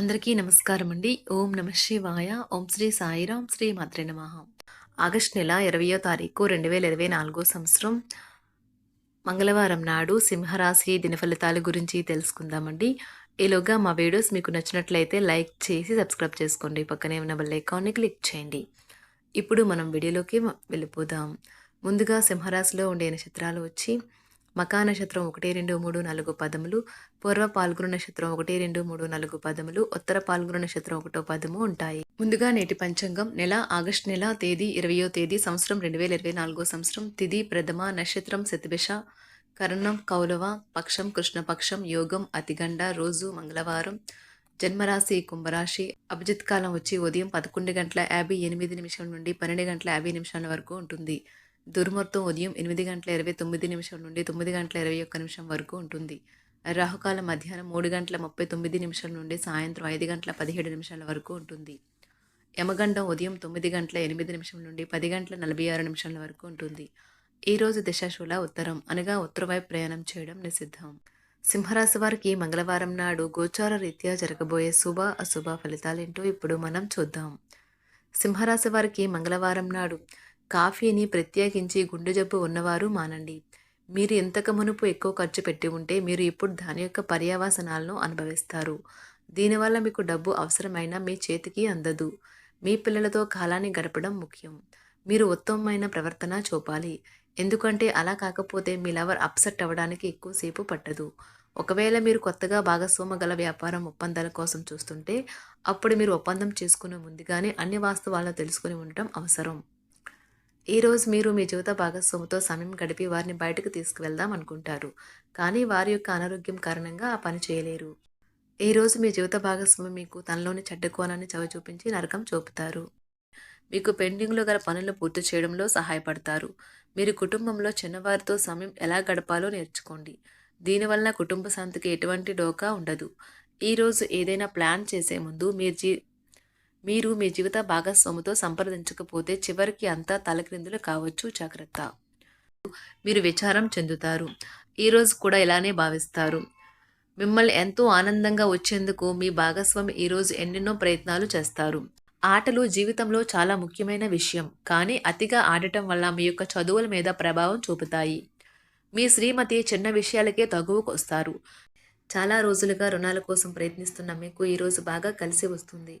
అందరికీ నమస్కారం అండి. ఓం నమ శివాయ. ఓం శ్రీ సాయిరాం శ్రీ మాత్రే నమ. ఆగస్ట్ నెల ఇరవయో తారీఖు రెండు వేల ఇరవై నాలుగో సంవత్సరం. మంగళవారం నాడు సింహరాశి దినఫలితాల గురించి తెలుసుకుందామండి. ఈలోగా మా వీడియోస్ మీకు నచ్చినట్లయితే లైక్ చేసి సబ్స్క్రైబ్ చేసుకోండి. పక్కనే ఉన్న బెల్ ఐకాన్ని క్లిక్ చేయండి. ఇప్పుడు మనం వీడియోలోకి వెళ్ళిపోదాం. ముందుగా సింహరాశిలో ఉండే నక్షత్రాలు వచ్చి మకా నక్షత్రం ఒకటి రెండు మూడు నాలుగు పదములు పూర్వ పాల్గొన నక్షత్రం ఒకటి రెండు మూడు నాలుగు పదములు ఉత్తర పాల్గొన నక్షత్రం ఒకటో పదము ఉంటాయి. ముందుగా నేటి పంచాంగం నెల ఆగస్టు నెల తేదీ ఇరవయో తేదీ సంవత్సరం రెండు వేల ఇరవై నాలుగో సంవత్సరం తిది ప్రథమ నక్షత్రం శతభిష కరణం కౌలవ పక్షం కృష్ణపక్షం యోగం అతిగండ రోజు మంగళవారం జన్మరాశి కుంభరాశి అభిజిత్ కాలం వచ్చి ఉదయం పదకొండు గంటల యాభై ఎనిమిది నిమిషం నుండి పన్నెండు గంటల యాభై నిమిషాల వరకు ఉంటుంది. దుర్ముహూర్తం ఉదయం ఎనిమిది గంటల ఇరవై తొమ్మిది నిమిషం నుండి తొమ్మిది గంటల ఇరవై ఒక్క నిమిషం వరకు ఉంటుంది. రాహుకాలం మధ్యాహ్నం మూడు గంటల ముప్పై తొమ్మిది నిమిషాల నుండి సాయంత్రం ఐదు గంటల పదిహేడు నిమిషాల వరకు ఉంటుంది. యమగండం ఉదయం తొమ్మిది గంటల ఎనిమిది నిమిషం నుండి పది గంటల నలభై ఆరు నిమిషాల వరకు ఉంటుంది. ఈరోజు దిశాశూల ఉత్తరం అనగా ఉత్తరవైపు ప్రయాణం చేయడం నిషిద్ధం. సింహరాశి వారికి మంగళవారం నాడు గోచార రీత్యా జరగబోయే శుభ అశుభ ఫలితాలేంటో ఇప్పుడు మనం చూద్దాం. సింహరాశి వారికి మంగళవారం నాడు కాఫీని ప్రత్యేకించి గుండె జబ్బు ఉన్నవారు మానండి. మీరు ఇంతకు మునుపు ఎక్కువ ఖర్చు పెట్టి ఉంటే మీరు ఇప్పుడు దాని యొక్క పర్యావసనాలను అనుభవిస్తారు. దీనివల్ల మీకు డబ్బు అవసరమైన మీ చేతికి అందదు. మీ పిల్లలతో కాలాన్ని గడపడం ముఖ్యం. మీరు ఉత్తమమైన ప్రవర్తన చూపాలి. ఎందుకంటే అలా కాకపోతే మీ లవర్ అప్సెట్ అవ్వడానికి ఎక్కువసేపు పట్టదు. ఒకవేళ మీరు కొత్తగా భాగస్వామ గల వ్యాపారం ఒప్పందాల కోసం చూస్తుంటే అప్పుడు మీరు ఒప్పందం చేసుకునే ముందుగానే అన్ని వాస్తవాలను తెలుసుకుని ఉండటం అవసరం. ఈరోజు మీరు మీ జీవిత భాగస్వామితో సమయం గడిపి వారిని బయటకు తీసుకువెళ్దాం అనుకుంటారు. కానీ వారి యొక్క అనారోగ్యం కారణంగా ఆ పని చేయలేరు. ఈరోజు మీ జీవిత భాగస్వామి మీకు తనలోని చెడ్డ కోణాన్ని చవి చూపించి నరకం చూపుతారు. మీకు పెండింగ్లో గల పనులు పూర్తి చేయడంలో సహాయపడతారు. మీరు కుటుంబంలో చిన్నవారితో సమయం ఎలా గడపాలో నేర్చుకోండి. దీనివల్ల కుటుంబ శాంతికి ఎటువంటి డోకా ఉండదు. ఈరోజు ఏదైనా ప్లాన్ చేసే ముందు మీరు జీ మీరు మీ జీవిత భాగస్వామితో సంప్రదించకపోతే చివరికి అంతా తలక్రిందులు కావచ్చు. జాగ్రత్త. మీరు విచారం చెందుతారు. ఈరోజు కూడా ఇలానే భావిస్తారు. మిమ్మల్ని ఎంతో ఆనందంగా వచ్చేందుకు మీ భాగస్వామి ఈరోజు ఎన్నెన్నో ప్రయత్నాలు చేస్తారు. ఆటలు జీవితంలో చాలా ముఖ్యమైన విషయం. కానీ అతిగా ఆడటం వల్ల మీ యొక్క చదువుల మీద ప్రభావం చూపుతాయి. మీ శ్రీమతి చిన్న విషయాలకే తగువకొస్తారు చాలా రోజులుగా రుణాల కోసం ప్రయత్నిస్తున్న మీకు ఈరోజు బాగా కలిసి వస్తుంది.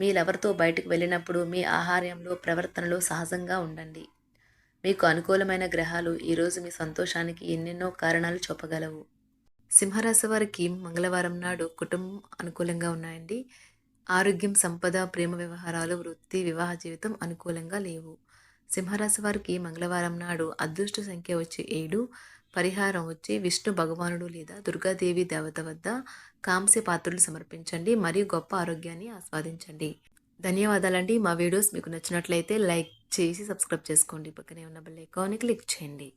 మీ లవర్తో బయటకు వెళ్ళినప్పుడు మీ ఆహార్యంలో ప్రవర్తనలో సహజంగా ఉండండి. మీకు అనుకూలమైన గ్రహాలు ఈరోజు మీ సంతోషానికి ఎన్నెన్నో కారణాలు చూపగలవు. సింహరాశి వారికి మంగళవారం నాడు కుటుంబం అనుకూలంగా ఉన్నాయండి. ఆరోగ్యం సంపద ప్రేమ వ్యవహారాలు వృత్తి వివాహ జీవితం అనుకూలంగా లేవు. సింహరాశి వారికి మంగళవారం నాడు అదృష్ట సంఖ్య వచ్చి ఏడు పరిహారం వచ్చి విష్ణు భగవానుడు లేదా దుర్గాదేవి దేవత వద్ద కాంస్య పాత్రలు సమర్పించండి మరియు గొప్ప ఆరోగ్యాన్ని ఆస్వాదించండి. ధన్యవాదాలండి. మా వీడియోస్ మీకు నచ్చినట్లయితే లైక్ చేసి సబ్స్క్రైబ్ చేసుకోండి. పక్కనే ఉన్న బెల్ ఐకాన్ని క్లిక్ చేయండి.